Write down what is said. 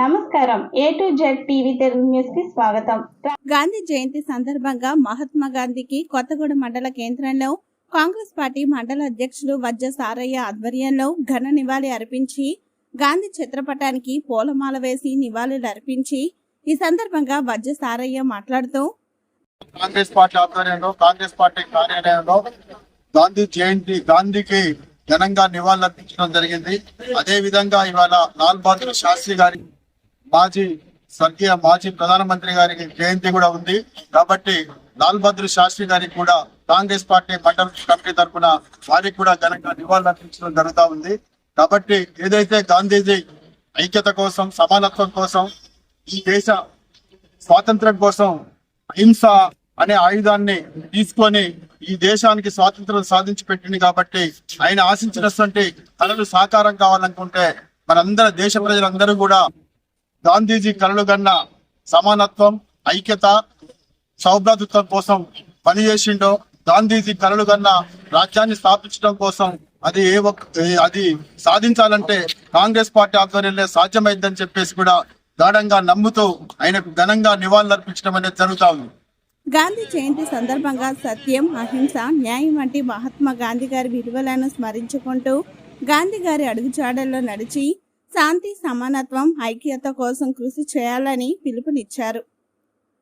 నమస్కారం. A to Z TV Telugu న్యూస్కి స్వాగతం. గాంధీ జయంతి సందర్భంగా మహాత్మా గాంధీకి కొత్తగూడెం మండల కేంద్రంలో కాంగ్రెస్ పార్టీ మండల అధ్యక్షులు వజ్జ సారయ్య ఆధ్వర్యంలో ఘన నివాళి అర్పించి గాంధీ చిత్రపటానికి పూలమాల వేసి నివాళులు అర్పించి ఈ సందర్భంగా వజ్జ సారయ్య మాట్లాడుతూ కాంగ్రెస్ పార్టీ ఆధ్వర్యంలో కాంగ్రెస్ పార్టీ కార్యాలయంలో గాంధీ జయంతి గాంధీకి ఘనంగా నివాళులర్పించడం జరిగింది. అదే విధంగా ఇవాళ లాల్ బహదూర్ శాస్త్రి గారి మాజీ స్వర్గీయ మాజీ ప్రధానమంత్రి గారికి జయంతి కూడా ఉంది. కాబట్టి లాల్ బహదూర్ శాస్త్రి గారికి కూడా కాంగ్రెస్ పార్టీ మండల కమిటీ తరఫున వారికి కూడా ఘనంగా నివాళులర్పించడం జరుగుతూ ఉంది. కాబట్టి ఏదైతే గాంధీజీ ఐక్యత కోసం సమానత్వం కోసం ఈ దేశ స్వాతంత్రం కోసం అహింస అనే ఆయుధాన్ని తీసుకొని ఈ దేశానికి స్వాతంత్రం సాధించి పెట్టింది కాబట్టి ఆయన ఆశించినటువంటి కళలు సాకారం కావాలనుకుంటే మనందరి దేశ ప్రజలందరూ కూడా గాంధీజీ కళలు కన్నా సమానత్వం ఐక్యత సౌభ్రాతృత్వం కోసం పనిచేసిండో గాంధీజీ కళలు కన్నా రాజ్యాన్ని స్థాపించడం కోసం అది ఏ ఒక్క అది సాధించాలంటే కాంగ్రెస్ పార్టీ ఆధ్వర్యంలో సాధ్యమైందని చెప్పేసి కూడా గాఢంగా నమ్ముతూ ఆయనకు ఘనంగా నివాళులర్పించడం అనేది జరుగుతా ఉంది. గాంధీ జయంతి సందర్భంగా సత్యం అహింస న్యాయం వంటి మహాత్మా గాంధీ గారి విలువలను స్మరించుకుంటూ గాంధీ గారి అడుగుజాడల్లో నడిచి శాంతి సమానత్వం ఐక్యత కోసం కృషి చేయాలని పిలుపునిచ్చారు.